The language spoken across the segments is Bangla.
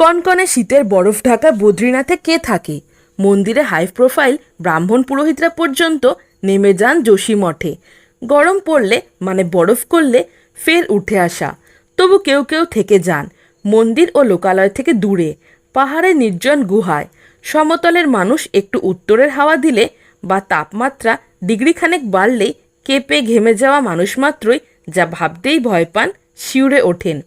কনকনে শীতের বরফ ঢাকা বদ্রীনাথে কে থাকে? মন্দিরে হাই প্রোফাইল ব্রাহ্মণ পুরোহিতরা পর্যন্ত নেমে যান যোশী মঠে। গরম পড়লে মানে বরফ করলে, ফের উঠে আসা। তবু কেউ কেউ থেকে যান। মন্দির ও লোকালয় থেকে দূরে। পাহাড়ে নির্জন গুহায়। সমতলের মানুষ একটু উত্তরের হাওয়া দিলে বা তাপমাত্রা ডিগ্রিখানেক বাড়লেই কেঁপে ঘেমে যাওয়া মানুষ মাত্রই যা ভাবতেই ভয় পান শিউরে ওঠেন।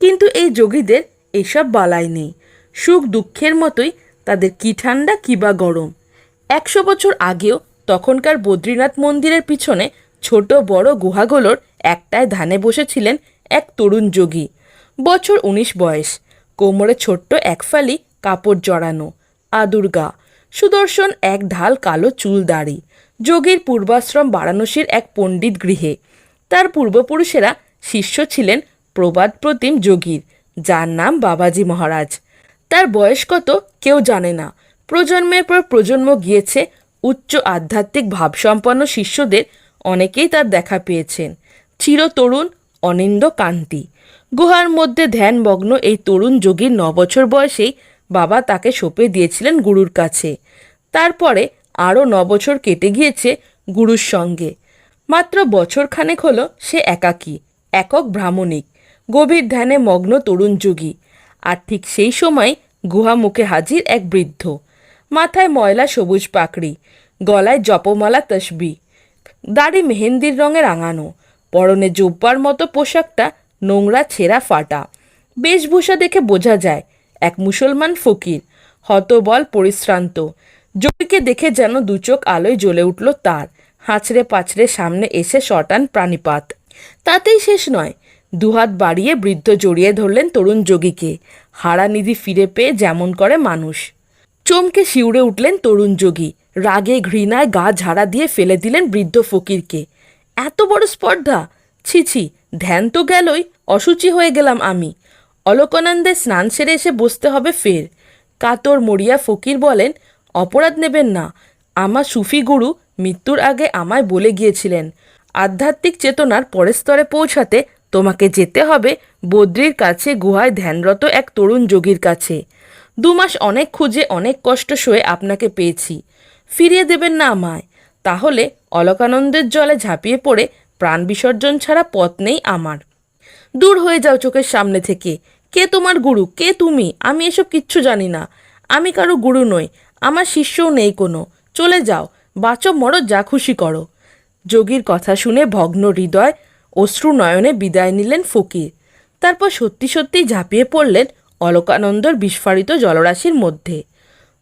কিন্তু এই যোগীদের এসব বালাই নেই। সুখ দুঃখের মতোই তাদের কি ঠান্ডা কি বা গরম। একশো বছর আগেও তখনকার বদ্রীনাথ মন্দিরের পিছনে ছোট বড় গুহাগুলোর একটায় ধানে বসেছিলেন এক তরুণ যোগী। বছর উনিশ বয়স। কোমরে ছোট্ট এক ফালি কাপড় জড়ানো, আদুর গা, সুদর্শন এক ঢাল কালো চুল দাড়ি। যোগীর পূর্বাশ্রম বারাণসীর এক পণ্ডিত গৃহে। তার পূর্বপুরুষেরা শিষ্য ছিলেন প্রবাদ প্রতিম যোগীর। যার নাম বাবাজি মহারাজ। তার বয়স কত কেউ জানে না। প্রজন্মের পর প্রজন্ম গিয়েছে, উচ্চ আধ্যাত্মিক ভাবসম্পন্ন শিষ্যদের অনেকেই তার দেখা পেয়েছেন। চিরতরুণ অনিন্দ কান্তি। গুহার মধ্যে ধ্যানমগ্ন এই তরুণ যোগীর ন বছর বয়সেই বাবা তাকে সঁপে দিয়েছিলেন গুরুর কাছে। তারপরে আরও ন বছর কেটে গিয়েছে গুরুর সঙ্গে। মাত্র বছরখানেক হলো সে একাকী, একক ভ্রামণিক গভীর ধ্যানে মগ্ন তরুণ যোগী। আর ঠিক সেই সময় গুহা মুখে হাজির এক বৃদ্ধ। মাথায় ময়লা সবুজ পাকড়ি, গলায় জপমালা তসবি, দাড়ি মেহেন্দির রঙে রাঙানো, পরনে জুব্বার মতো পোশাকটা নোংরা ছেঁড়া ফাটা। বেশভূষা দেখে বোঝা যায়, এক মুসলমান ফকির, হতবল, পরিশ্রান্ত। যোগীকে দেখে যেন দু চোখ আলোয় জ্বলে উঠল তার, হাঁচড়ে পাছড়ে সামনে এসে শটান প্রাণীপাত। তাতেই শেষ নয় দুহাত বাড়িয়ে বৃদ্ধ জড়িয়ে ধরলেন তরুণ যোগীকে। হারানিধি ফিরে পেয়ে যেমন করে মানুষ। চমকে শিউরে উঠলেন তরুণ যোগী। রাগে ঘৃণায় গা ঝাড়া দিয়ে ফেলে দিলেন বৃদ্ধ ফকিরকে। এত বড় স্পর্ধা? ছি ছি, ধ্যান তো গেলই, অসুচি হয়ে গেলাম আমি। অলোকানন্দে স্নান সেরে এসে বসতে হবে ফের। কাতর মরিয়া ফকির বলেন, অপরাধ নেবেন না। আমার সুফি গুরু মৃত্যুর আগে আমায় বলে গিয়েছিলেন। আধ্যাত্মিক চেতনার পরের স্তরে পৌঁছাতে তোমাকে যেতে হবে বদ্রির কাছে গুহায় ধ্যানরত এক তরুণ যোগীর কাছে। দু মাস অনেক খুঁজে অনেক কষ্ট সয়ে আপনাকে পেয়েছি। ফিরিয়ে দেবেন না আমায়। তাহলে অলকানন্দের জলে ঝাঁপিয়ে পড়ে প্রাণ বিসর্জন ছাড়া পথ নেই আমার। দূর হয়ে যাও চোখের সামনে থেকে। কে তোমার গুরু? কে তুমি? আমি এসব কিচ্ছু জানি না। আমি কারও গুরু নই। আমার শিষ্যও নেই কোনো। চলে যাও। বাঁচো মরো, যা খুশি করো। যোগীর কথা শুনে ভগ্ন হৃদয় অশ্রু নয়নে বিদায় নিলেন ফকির। তারপর সত্যি সত্যিই ঝাঁপিয়ে পড়লেন অলকানন্দর বিস্ফারিত জলরাশির মধ্যে।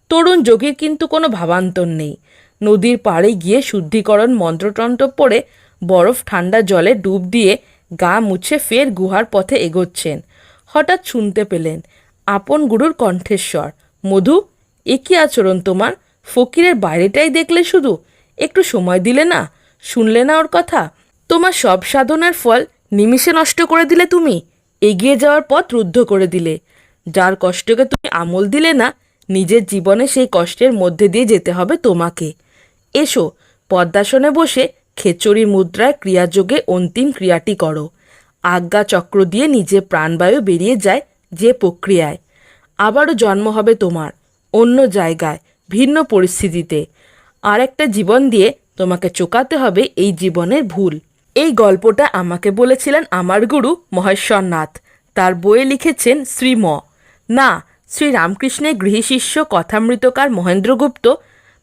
তরুণ যোগীর কিন্তু কোনো ভাবান্তর নেই। নদীর পাড়ে গিয়ে শুদ্ধিকরণ মন্ত্রতন্ত্র পড়ে বরফ ঠান্ডা জলে ডুব দিয়ে গা মুছে ফের গুহার পথে এগোচ্ছেন। হঠাৎ শুনতে পেলেন, আপন গুরুর কণ্ঠেশ্বর মধু, এ কী আচরণ তোমার? ফকিরের বাইরেটাই দেখলে শুধু? একটু সময় দিলে না? শুনলে না ওর কথা? তোমার সব সাধনার ফল নিমিষে নষ্ট করে দিলে তুমি? এগিয়ে যাওয়ার পথ রুদ্ধ করে দিলে। যার কষ্টকে তুমি আমল দিলে না, নিজের জীবনে সেই কষ্টের মধ্যে দিয়ে যেতে হবে তোমাকে। এসো, পদ্মাসনে বসে খেচড়ি মুদ্রায় ক্রিয়াযোগে অন্তিম ক্রিয়াটি করো। আজ্ঞা চক্র দিয়ে নিজে প্রাণবায়ু বেরিয়ে যায় যে প্রক্রিয়ায়। আবারও জন্ম হবে তোমার, অন্য জায়গায়, ভিন্ন পরিস্থিতিতে। আর একটা জীবন দিয়ে তোমাকে চোকাতে হবে এই জীবনের ভুল। এই গল্পটা আমাকে বলেছিলেন আমার গুরু মহেশ্বরনাথ। তার বইয়ে লিখেছেন শ্রীম না, শ্রী রামকৃষ্ণের গৃহশিষ্য কথামৃতকার মহেন্দ্রগুপ্ত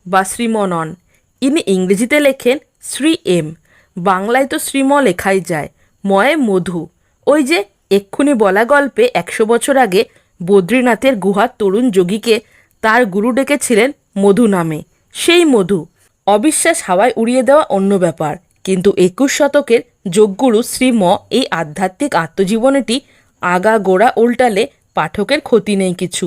বা শ্রীমনন ইনি ইংরেজিতে লেখেন শ্রী এম। বাংলায় তো শ্রীম লেখাই যায়। ময়ে মধু। ওই যে এক্ষুনি বলা গল্পে একশো বছর আগে বদ্রীনাথের গুহার তরুণ যোগীকে তার গুরু ডেকেছিলেন মধু নামে। সেই মধু। অবিশ্বাস হাওয়ায় উড়িয়ে দেওয়া অন্য ব্যাপার। কিন্তু একুশ শতকের যোগগুরু শ্রীম এই আধ্যাত্মিক আত্মজীবনীটি আগা গোড়া উল্টালে পাঠকের ক্ষতি নেই কিছু।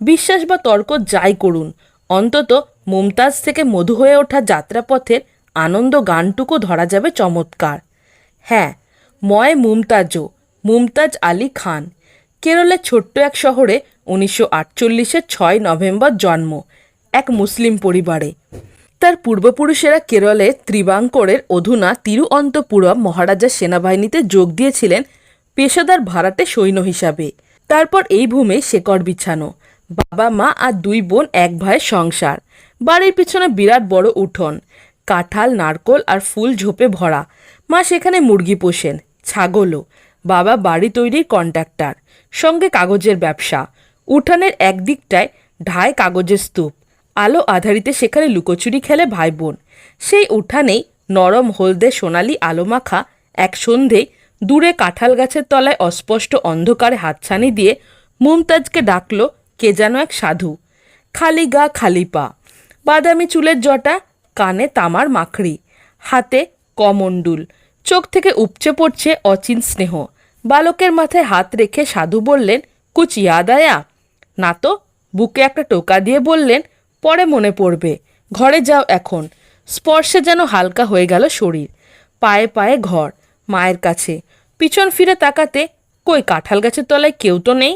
বিশ্বাস বা তর্ক যাই করুন, অন্তত মুমতাজ থেকে মধু হয়ে ওঠা যাত্রাপথের আনন্দ গানটুকু ধরা যাবে চমৎকার। হ্যাঁ ময় মুমতাজও মুমতাজ আলী খান। কেরলের ছোট্ট এক শহরে উনিশশো আটচল্লিশের ছয় নভেম্বর জন্ম, এক মুসলিম পরিবারে। তার পূর্বপুরুষেরা কেরলে ত্রিবাঙ্করের অধুনা তিরুঅন্তপুরম মহারাজার সেনাবাহিনীতে যোগ দিয়েছিলেন পেশাদার ভাড়াটে সৈন্য হিসাবে। তারপর এই ভূমে শেকড় বিছানো। বাবা মা আর দুই বোন এক ভাইয়ের সংসার। বাড়ির পিছনে বিরাট বড় উঠোন। কাঁঠাল, নারকোল আর ফুল ঝোপে ভরা। মা সেখানে মুরগি পোষেন, ছাগলও। বাবা বাড়ি তৈরির কন্ট্রাক্টর। সঙ্গে কাগজের ব্যবসা। উঠানের একদিকটায় ঢায় কাগজের স্তূপ। আলো আধারিতে সেখানে লুকোচুরি খেলে ভাই বোন। সেই উঠানেই নরম হলদে সোনালি আলো মাখা এক সন্ধেয় দূরে কাঁঠাল গাছের তলায় অস্পষ্ট অন্ধকারে হাতছানি দিয়ে মুমতাজকে ডাকল, কে যেন এক সাধু। খালি গা, খালি পা। বাদামি চুলের জটা, কানে তামার মাখড়ি। হাতে কমণ্ডুল। চোখ থেকে উপচে পড়ছে অচিন স্নেহ। বালকের মাথায় হাত রেখে সাধু বললেন কুচ ইয়াদ আয়া না তো, বুকে একটা টোকা দিয়ে বললেন পরে মনে পড়বে, ঘরে যাও এখন। স্পর্শে যেন হালকা হয়ে গেল শরীর। পায়ে পায়ে ঘর, মায়ের কাছে। পিছন ফিরে তাকাতে, কই কাঁঠাল গাছের তলায় কেউ তো নেই?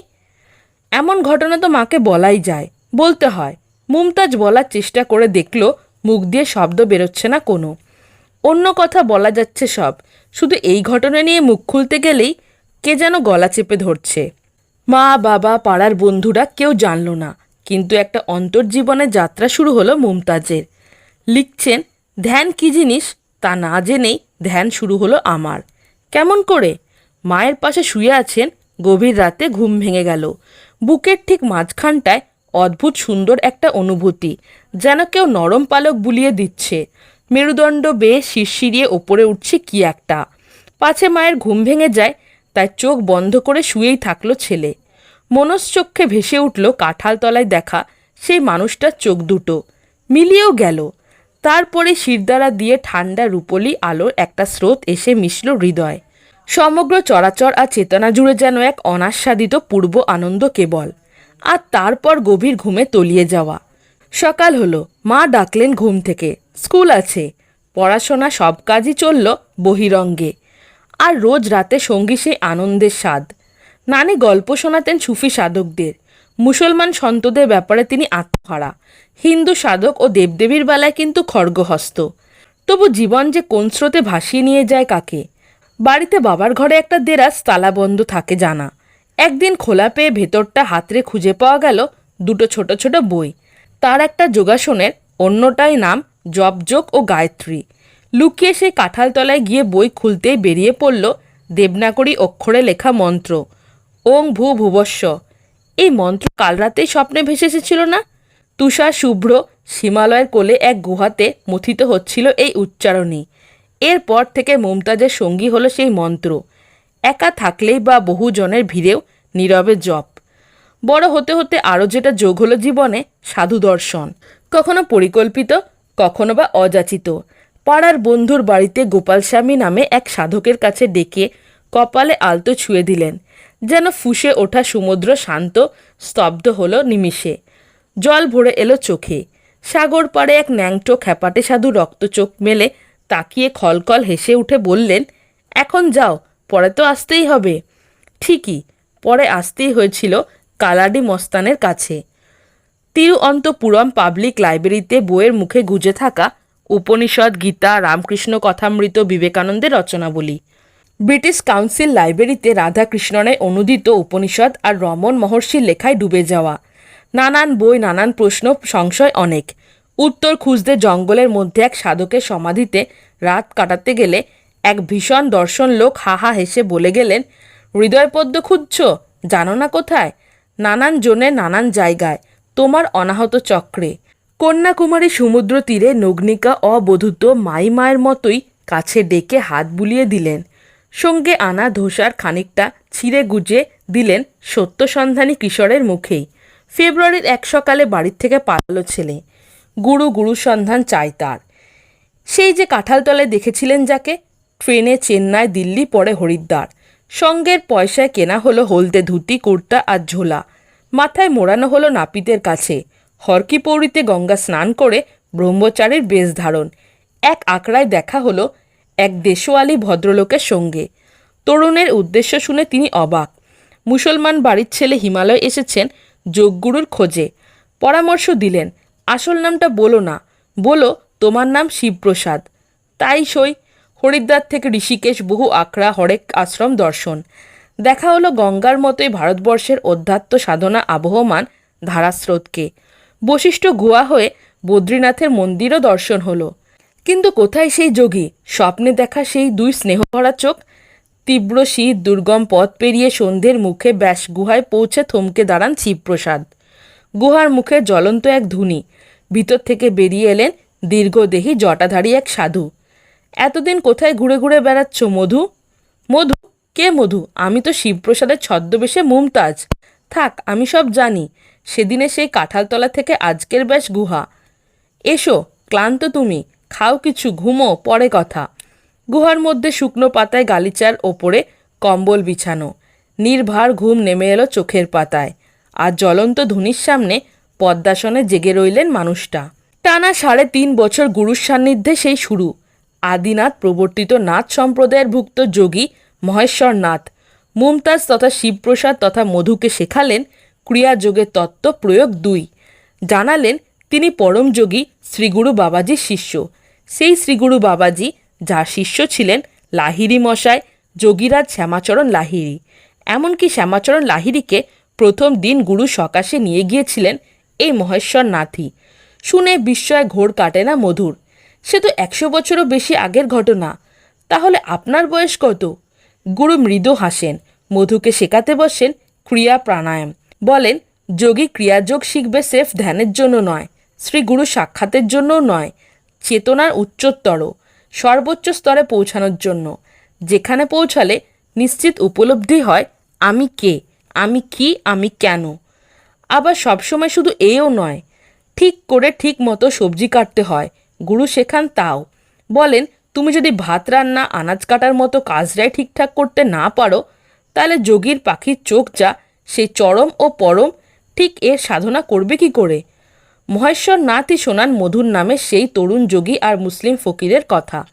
এমন ঘটনা তো মাকে বলাই যায়, বলতে হয়। মুমতাজ বলার চেষ্টা করে দেখল, মুখ দিয়ে শব্দ বেরোচ্ছে না কোনো। অন্য কথা বলা যাচ্ছে সব, শুধু এই ঘটনা নিয়ে মুখ খুলতে গেলেই কে যেন গলা চেপে ধরছে। মা, বাবা, পাড়ার বন্ধুরা কেউ জানল না। কিন্তু একটা অন্তর্জীবনে যাত্রা শুরু হলো মুমতাজের। লিখছেন, ধ্যান কি জিনিস তা না জেনেই ধ্যান শুরু হলো আমার। কেমন করে? মায়ের পাশে শুয়ে আছেন, গভীর রাতে ঘুম ভেঙে গেল। বুকের ঠিক মাঝখানটায় অদ্ভুত সুন্দর একটা অনুভূতি, যেন কেউ নরম পালক বুলিয়ে দিচ্ছে। মেরুদণ্ড বেয়ে শিরশিরিয়ে ওপরে উঠছে কি একটা। পাছে মায়ের ঘুম ভেঙে যায়, তাই চোখ বন্ধ করে শুয়েই থাকল ছেলে। মনশ্চক্ষে ভেসে উঠল কাঁঠাল তলায় দেখা সেই মানুষটার চোখ দুটো। মিলিয়েও গেল। তারপরে শিরদাঁড়া দিয়ে ঠান্ডা রূপলি আলোর একটা স্রোত এসে মিশল হৃদয়। সমগ্র চরাচর আর চেতনা জুড়ে যেন এক অনাস্বাদিত পূর্ব আনন্দ কেবল। আর তারপর গভীর ঘুমে তলিয়ে যাওয়া। সকাল হলো, মা ডাকলেন ঘুম থেকে, স্কুল আছে। পড়াশোনা সব কাজই চলল বহিরঙ্গে। আর রোজ রাতে সঙ্গী সেই আনন্দের স্বাদ। নানি গল্প শোনাতেন সুফি সাধকদের। মুসলমান সন্তদের ব্যাপারে তিনি আত্মহারা। হিন্দু সাধক ও দেবদেবীর বেলায় কিন্তু খড়গহস্ত তবু জীবন যে কোন স্রোতে ভাসিয়ে নিয়ে যায় কাকে? বাড়িতে বাবার ঘরে একটা দেরাজ তালাবন্ধ থাকে জানা। একদিন খোলা পেয়ে ভেতরটা হাতরে খুঁজে পাওয়া গেল দুটো ছোট ছোট বই। তার একটা যোগাসনের, অন্যটাই নাম জপযোগ ও গায়ত্রী। লুকিয়ে সেই কাঁঠাল তলায় গিয়ে বই খুলতেই বেরিয়ে পড়ল দেবনাগরী অক্ষরে লেখা মন্ত্র। ওং ভূ ভুবস্ব এই মন্ত্র কাল রাতেই স্বপ্নে ভেসে এসেছিল না? তুষার শুভ্র হিমালয়ের কোলে এক গুহাতে মথিত হচ্ছিল এই উচ্চারণই। এরপর থেকে মুমতাজের সঙ্গী হলো সেই মন্ত্র। একা থাকলেই বা বহুজনের ভিড়েও নীরবে জপ। বড় হতে হতে আরও যেটা যোগ হলো জীবনে, সাধু দর্শন। কখনো পরিকল্পিত, কখনো বা অযাচিত। পাড়ার বন্ধুর বাড়িতে গোপাল স্বামী নামে এক সাধকের কাছে ডেকে কপালে আলতো ছুঁয়ে দিলেন। যেন ফুসে ওঠা সমুদ্র শান্ত, স্তব্ধ হলো নিমিষে। জল ভরে এলো চোখে। সাগর পাড়ে এক ন্যাংটো খ্যাপাটে সাধু রক্ত চোখ মেলে তাকিয়ে খলকল হেসে উঠে বললেন, এখন যাও, পরে তো আসতেই হবে। ঠিকই, পরে আসতেই হয়েছিল কালাডি মস্তানের কাছে। তিরুঅন্তপুরম পাবলিক লাইব্রেরিতে বইয়ের মুখে গুজে থাকা উপনিষদ, গীতা, রামকৃষ্ণ, কথামৃত, বিবেকানন্দের রচনাবলী। ব্রিটিশ কাউন্সিল লাইব্রেরিতে রাধাকৃষ্ণনের অনুদিত উপনিষদ আর রমন মহর্ষির লেখায় ডুবে যাওয়া। নানান বই, নানান প্রশ্ন, সংশয় অনেক। উত্তর খুঁজতে জঙ্গলের মধ্যে এক সাধকের সমাধিতে রাত কাটাতে গেলে এক ভীষণ দর্শন লোক হা হা হেসে বলে গেলেন, হৃদয়পদ্ম খুঁজছ? জানো না কোথায়? নানান জনে, নানান জায়গায়, তোমার অনাহত চক্রে। কন্যাকুমারী সমুদ্র তীরে নগ্নিকা অবধূত মাই মায়ের মতোই কাছে ডেকে হাত বুলিয়ে দিলেন। সঙ্গে আনা ধোসার খানিকটা ছিঁড়ে গুজে দিলেন সত্যসন্ধানী কিশোরের মুখেই। ফেব্রুয়ারির এক সকালে বাড়ির থেকে পালালো ছেলে। গুরু গুরু সন্ধান চাই তার। সেই যে কাঁঠালতলে দেখেছিলেন যাকে, ট্রেনে চেন্নাই দিল্লি পরে হরিদ্বার। সঙ্গের পয়সায় কেনা হলো হলদে ধুতি, কুর্তা আর ঝোলা। মাথায় মোড়ানো হলো নাপিতের কাছে। হরকি পৌরিতে গঙ্গা স্নান করে ব্রহ্মচারীর বেশ ধারণ। এক আঁকড়ায় দেখা হলো এক দেশওয়ালি ভদ্রলোকের সঙ্গে। তরুণের উদ্দেশ্য শুনে তিনি অবাক। মুসলমান বাড়ির ছেলে হিমালয় এসেছেন যোগগুরুর খোঁজে। পরামর্শ দিলেন, আসল নামটা বলো না। বলো, তোমার নাম শিবপ্রসাদ। তাই সই। হরিদ্বার থেকে ঋষিকেশ বহু আখড়া হরেক আশ্রম দর্শন। দেখা হলো গঙ্গার মতোই ভারতবর্ষের অধ্যাত্ম সাধনা আবহমান ধারাস্রোতকে। বশিষ্ঠ গুহা হয়ে বদ্রীনাথের মন্দিরও দর্শন হলো। কিন্তু কোথায় সেই যোগী? স্বপ্নে দেখা সেই দুই স্নেহ স্নেহভরা চোখ। তীব্র শীত দুর্গম পথ পেরিয়ে সন্ধ্যের মুখে ব্যাস গুহায় পৌঁছে থমকে দাঁড়ান শিবপ্রসাদ। গুহার মুখে জ্বলন্ত এক ধুনি। ভিতর থেকে বেরিয়ে এলেন দীর্ঘদেহী জটাধারী এক সাধু। এতদিন কোথায় ঘুরে ঘুরে বেড়াচ্ছ, মধু? মধু? কে মধু? আমি তো শিবপ্রসাদের ছদ্মবেশে মুমতাজ। থাক, আমি সব জানি। সেদিনে সেই কাঁঠালতলা থেকে আজকের ব্যাস গুহা। এসো, ক্লান্ত তুমি। খাও কিছু, ঘুমো, পরে কথা। গুহার মধ্যে শুকনো পাতায় গালিচার ওপরে কম্বল বিছানো। নির্ভার ঘুম নেমে এলো চোখের পাতায়। আর জ্বলন্ত ধুনির সামনে পদ্মাসনে জেগে রইলেন মানুষটা। টানা সাড়ে তিন বছর গুরুর সান্নিধ্যে সেই শুরু। আদিনাথ প্রবর্তিত নাথ সম্প্রদায়ের ভুক্ত যোগী মহেশ্বর নাথ মুমতাজ তথা শিবপ্রসাদ তথা মধুকে শেখালেন ক্রিয়াযোগের তত্ত্ব প্রয়োগ দুই। জানালেন তিনি পরম যোগী শ্রীগুরু বাবাজির শিষ্য। সেই শ্রীগুরু বাবাজি, যার শিষ্য ছিলেন লাহিরি মশাই, যোগীরাজ শ্যামাচরণ লাহিরি এমনকি শ্যামাচরণ লাহিরিকে প্রথম দিন গুরু সকাশে নিয়ে গিয়েছিলেন এই মহেশ্বর নাথি। শুনে বিস্ময় ঘোর কাটে না মধুর। সে তো একশো বছরও বেশি আগের ঘটনা। তাহলে আপনার বয়স কত? গুরু মৃদু হাসেন, মধুকে শেখাতে বসেন ক্রিয়া প্রাণায়াম। বলেন, যোগী ক্রিয়াযোগ শিখবে সেফ ধ্যানের জন্য নয় শ্রী গুরু সাক্ষাতের জন্যও নয়। চেতনার উচ্চতর, সর্বোচ্চ স্তরে পৌঁছানোর জন্য। যেখানে পৌঁছালে নিশ্চিত উপলব্ধি হয়, আমি কে, আমি কি, আমি কেন। আবার সবসময় শুধু এও নয়, ঠিক করে ঠিক মতো সবজি কাটতে হয়, গুরু শেখান তাও। বলেন, তুমি যদি ভাত রান্না, আনাজ কাটার মতো কাজটাই ঠিকঠাক করতে না পারো, তাহলে যোগীর পাখির চোখ যা সেই চরম ও পরম, ঠিক এর সাধনা করবে কি করে? মহেশ্বর নাথই শোনান মধুর নামে সেই তরুণ যোগী আর মুসলিম ফকিরের কথা।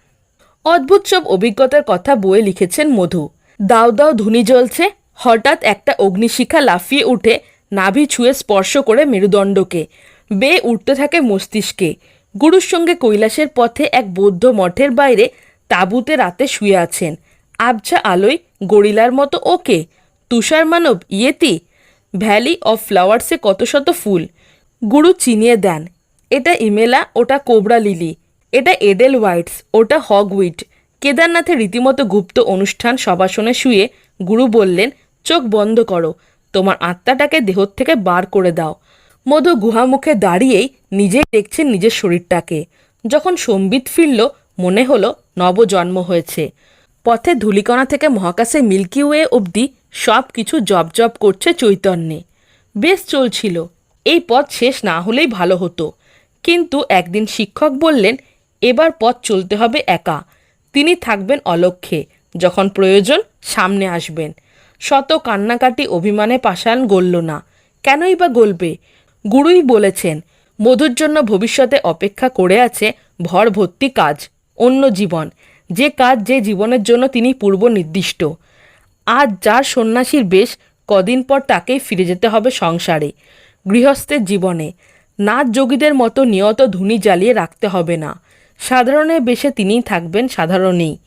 অদ্ভুত সব অভিজ্ঞতার কথা বইয়ে লিখেছেন মধু। দাও দাও ধুনি জ্বলছে, হঠাৎ একটা অগ্নিশিখা লাফিয়ে উঠে, নাভি ছুঁয়ে স্পর্শ করে মেরুদণ্ডকে। বেয়ে উঠতে থাকে মস্তিষ্কে। গুরুর সঙ্গে কৈলাসের পথে এক বৌদ্ধ মঠের বাইরে তাঁবুতে রাতে শুয়ে আছেন। আবছা আলোয় গরিলার মতো ওকে। তুষার মানব ইয়েতি? ভ্যালি অফ ফ্লাওয়ার্সে কত শত ফুল। গুরু চিনিয়ে দেন। এটা ইমেলা, ওটা কোবরা লিলি, এটা এডেল হোয়াইটস ওটা হগউইট। কেদারনাথে রীতিমতো গুপ্ত অনুষ্ঠান সবাসনে শুয়ে গুরু বললেন, চোখ বন্ধ করো, তোমার আত্মাটাকে দেহ থেকে বার করে দাও। মধু গুহামুখে দাঁড়িয়েই নিজেই দেখছেন নিজের শরীরটাকে। যখন সম্বিত ফিরল, মনে হলো নবজন্ম হয়েছে। পথে ধূলিকণা থেকে মহাকাশে মিল্কি ওয়ে অবধি সব কিছু জব জব করছে চৈতন্যে। বেশ চলছিল। এই পথ শেষ না হলেই ভালো হতো। কিন্তু একদিন শিক্ষক বললেন, এবার পথ চলতে হবে একা। তিনি থাকবেন অলক্ষ্যে। যখন প্রয়োজন, সামনে আসবেন শত কান্নাকাটি অভিমানে পাষাণ গলল না। কেনই বা গলবে গুরুই বলেছেন, মধুর জন্য ভবিষ্যতে অপেক্ষা করে আছে ভর ভর্তি কাজ, অন্য জীবন। যে কাজ যে জীবনের জন্য তিনি পূর্ব নির্দিষ্ট। আজ যার সন্ন্যাসীর বেশ, কদিন পর তাকেই ফিরে যেতে হবে সংসারে। গৃহস্থের জীবনে। নাথ যোগীদের মতো নিয়ত ধুনি জ্বালিয়ে রাখতে হবে না। সাধারণের বেশে তিনিই থাকবেন সাধারণেই।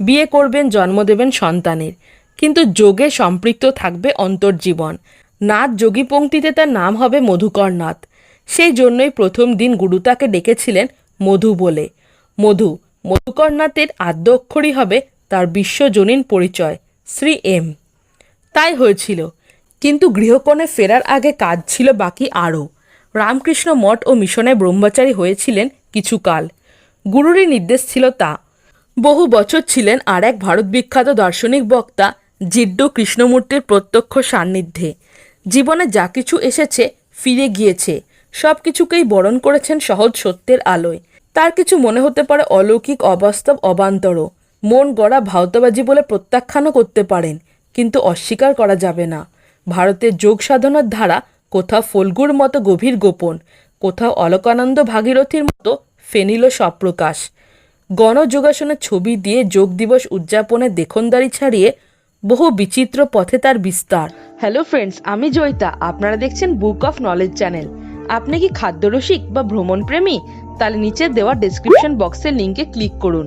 বিয়ে করবেন, জন্ম দেবেন সন্তানের। কিন্তু যোগে সম্পৃক্ত থাকবে অন্তর্জীবন নাথ যোগী পঙ্ক্তিতে তার নাম হবে মধুকর নাথ। সেই জন্যই প্রথম দিন গুরু তাকে ডেকেছিলেন মধু বলে। মধু মধুকরনাথের আদ্য অক্ষরই হবে তার বিশ্বজনীন পরিচয়, শ্রী এম। তাই হয়েছিল। কিন্তু গৃহকোণে ফেরার আগে কাজ ছিল বাকি আরও। রামকৃষ্ণ মঠ ও মিশনে ব্রহ্মচারী হয়েছিলেন কিছুকাল। গুরুরই নির্দেশ ছিল তা। বহু বছর ছিলেন আর এক ভারত বিখ্যাত দার্শনিক বক্তা জিড্ডু কৃষ্ণমূর্তির প্রত্যক্ষ সান্নিধ্যে। জীবনে যা কিছু এসেছে ফিরে গিয়েছে। সব কিছুকেই বরণ করেছেন সহজ সত্যের আলোয়। তার কিছু মনে হতে পারে অলৌকিক, অবাস্তব, অবান্তর। মন গড়া ভাওতাবাজি বলে প্রত্যাখ্যানও করতে পারেন, কিন্তু অস্বীকার করা যাবে না। ভারতের যোগ সাধনার ধারা কোথাও ফল্গুর মতো গভীর গোপন, কোথাও অলকানন্দ ভাগীরথীর মতো ফেনিল সপ্রকাশ। গণযোগাসনের ছবি দিয়ে যোগ দিবস উদযাপনের দেখনদারি ছাড়িয়ে বহু বিচিত্র পথে তার বিস্তার। হ্যালো ফ্রেন্ডস আমি জয়িতা। আপনারা দেখছেন বুক অফ নলেজ চ্যানেল আপনি কি খাদ্যরসিক বা ভ্রমণ প্রেমী তাহলে নিচে দেওয়া ডেসক্রিপশন বক্সের লিঙ্কে ক্লিক করুন।